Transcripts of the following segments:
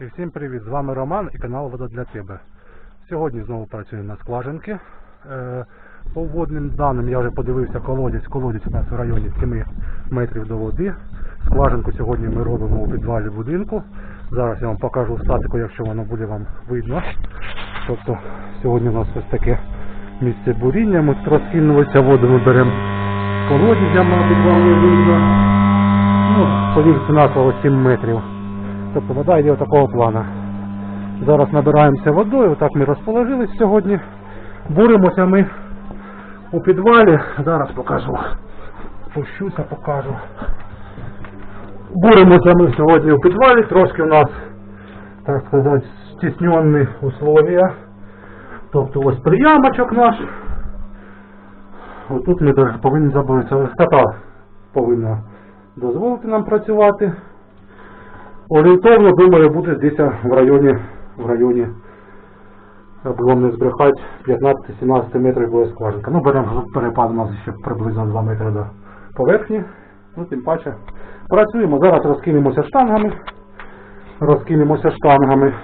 І всім привіт! З вами Роман і канал Вода для тебе. Сьогодні знову працюємо на скважинки. Е, По водним даним я вже подивився колодязь. Колодязь у нас в районі 7 метрів до води. Скважинку сьогодні ми робимо у підвалі будинку. Зараз я вам покажу статику, якщо воно буде вам видно. Тобто сьогодні у нас ось таке місце буріння. Ми розкинулися воду, ми беремо з колодязя, мабуть, вам не видно. Ну, повірте на слово 7 метрів. Тобто вода йде такого плану. Зараз набираємося водою, отак ми розположились сьогодні. Буримося ми у підвалі. Зараз покажу. Пущуся, покажу. Буримося ми сьогодні у підвалі, трошки у нас, так сказати, стіснені условия. Тобто ось приямочок наш. Отут ми повинні забутися. Висота повинна дозволити нам працювати. Орієнтовно, думаю, буде десь в районі, в районі, аби вам не збрехати, 15-17 метрів буде скважинка. Ну, беремо перепад у нас ще приблизно 2 метри до поверхні. Ну, тим паче. Працюємо. Зараз розкинемося штангами. Розкинемося штангами.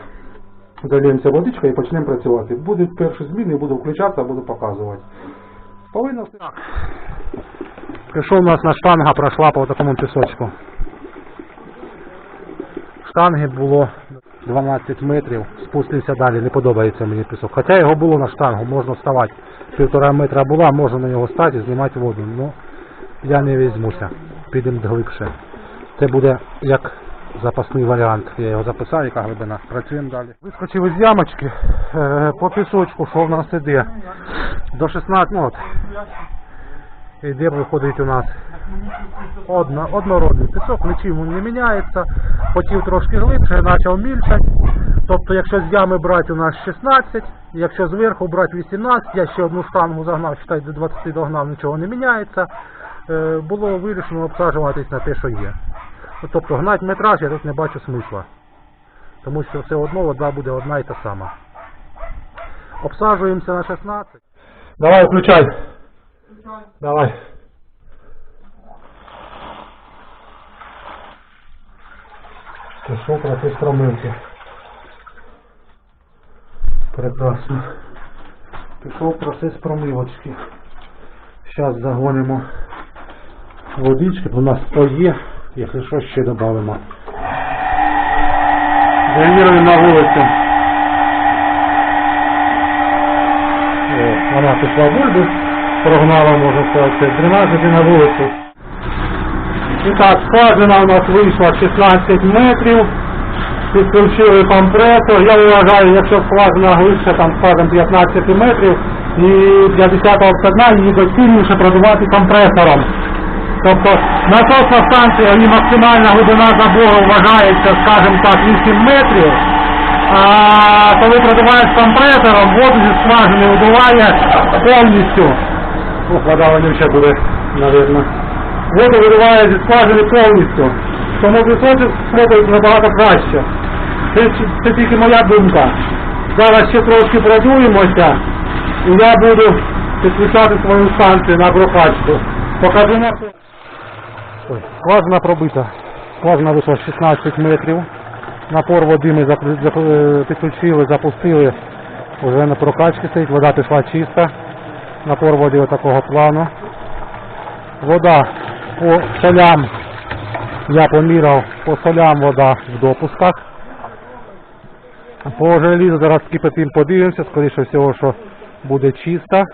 Зальємося водичка і почнемо працювати. Буде перші зміни, буду включатися, буду показувати. Повинно все. Пішов у нас на штанга, пройшла по такому пісочку. Штанги було 12 метрів, спустився далі, не подобається мені пісок. Хоча його було на штангу, можна вставати. Півтора метра була, можна на нього стати і знімати воду. Ну, я не візьмуся, підемо глибше. Це буде як запасний варіант. Я його записав, яка глибина. Працюємо далі. Вискочив із ямочки е, по пісочку, що в нас іде. До 16, ну от. Іде виходить у нас одно, однородний пісок, нічим не міняється. Хотів трошки глибше, почав мільчати. Тобто, якщо з ями брати у нас 16, якщо зверху брати 18, я ще одну штангу загнав, считай, до 20 догнав, нічого не міняється. Е, було вирішено обсаджуватись на те, що є. Тобто гнати метраж я тут не бачу смисла. Тому що все одно вода буде одна і та сама. Обсаджуємося на 16. Давай, включай. Давай. Пішов процес промивки. Прекрасно. Пішов процес промивочки. Зараз загонимо водички, у нас то є, якщо що ще додамо. Дренуємо на вулицю. О, вона пішла бульбу, прогнала, можна сказати, дренаж іде на вулицю. І так, скважина у нас вийшла 16 метрів. Підключили компресор. Я вважаю, якщо скважина глибше, там скажімо 15 метрів, і для 10 обсадна її доцільніше продувати компресором. Тобто насосна станція і максимальна глибина забору вважається, скажімо так, 8 метрів. А коли продуваєш компресором, воду зі скважини видуває повністю. Ох, вода вонюча буде, мабуть. Воду вириває зі скважини повністю. Тому пісочок спробують набагато краще. Це, це тільки моя думка. Зараз ще трошки продуємося, і я буду підключати свою станцію на прокачку. Покажу на Ой, скважина пробита. Скважина вийшла 16 метрів. Напор води ми е, підключили, запустили. Вже на прокачці стоїть, вода пішла чиста. Напор води отакого плану. Вода по солям, я поміряв, по солям вода в допусках. По желізу зараз кипятим подивимося, скоріше всього, що буде чиста.